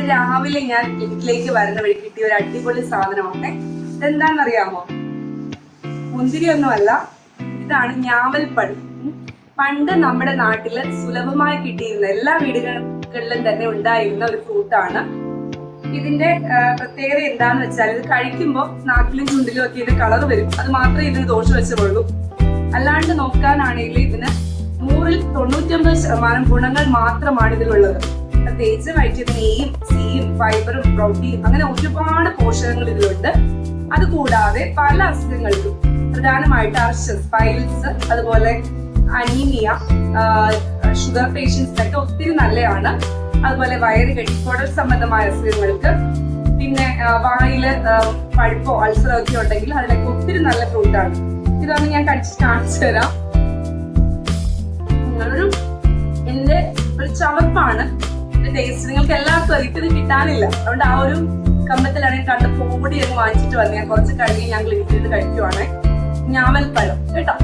രാവിലെ ഞാൻ വീട്ടിലേക്ക് വരുന്ന വഴി കിട്ടിയ ഒരു അടിപൊളി സാധനമാണ്. ഇതെന്താണെന്നറിയാമോ? മുന്തിരി ഒന്നുമല്ല ഇതാണ് ഞാവൽപ്പഴം. പണ്ട് നമ്മുടെ നാട്ടിൽ സുലഭമായി കിട്ടിയിരുന്ന എല്ലാ വീടുകളിലും തന്നെ ഉണ്ടായിരുന്ന ഒരു ഫ്രൂട്ടാണ്. ഇതിന്റെ പ്രത്യേകത എന്താന്ന് വെച്ചാൽ ഇത് കഴിക്കുമ്പോൾ നാക്കിലും ചുണ്ടിലും ഒക്കെ ഇതിന്റെ കളർ വരും. അത് മാത്രമേ ഇതിന് ദോഷം വെച്ചുള്ളൂ അല്ലാണ്ട് നോക്കാനാണെങ്കിൽ ഇതിന് നൂറിൽ തൊണ്ണൂറ്റൊമ്പത് ശതമാനം ഗുണങ്ങൾ മാത്രമാണ് ഇതിലുള്ളത്. പ്രത്യേകിച്ച് വൈറ്റമിൻ എയും സിയും ഫൈബറും പ്രോട്ടീൻ അങ്ങനെ ഒരുപാട് പോഷകങ്ങൾ ഇതിലുണ്ട്. അതുകൂടാതെ പല അസുഖങ്ങൾക്കും പ്രധാനമായിട്ട് അർഷസ് പൈൽസ് അതുപോലെ അനീമിയ ഷുഗർ പേഷ്യൻസിനൊക്കെ ഒത്തിരി നല്ലതാണ്. അതുപോലെ വയറ് കെട്ടിക്കോടൽ കുടൽ സംബന്ധമായ അസുഖങ്ങൾക്ക് പിന്നെ വായിൽ പഴുപ്പോ അൾസറോ ഒക്കെ ഉണ്ടെങ്കിൽ അതിലൊക്കെ ഒത്തിരി നല്ല ഫ്രൂട്ടാണ് ഇതൊന്ന് ഞാൻ കടിച്ച് കാണിച്ചു തരാം. എന്റെ ഒരു ചവപ്പാണ്. ടേസ്റ്റ് നിങ്ങൾക്ക് എല്ലാവർക്കും അറിയാം. കിട്ടാനില്ല. അതുകൊണ്ട് ആ ഒരു കമ്പത്തിലാണെങ്കിൽ കണ്ട് കണ്ടപ്പോൾ അങ്ങ് വാങ്ങിച്ചിട്ട് വന്നു. ഞാൻ കുറച്ച് കഴിഞ്ഞ് ഞാൻ ക്ലീൻ ചെയ്ത് കഴിക്കുവാണ്. പഴം. കേട്ടോ?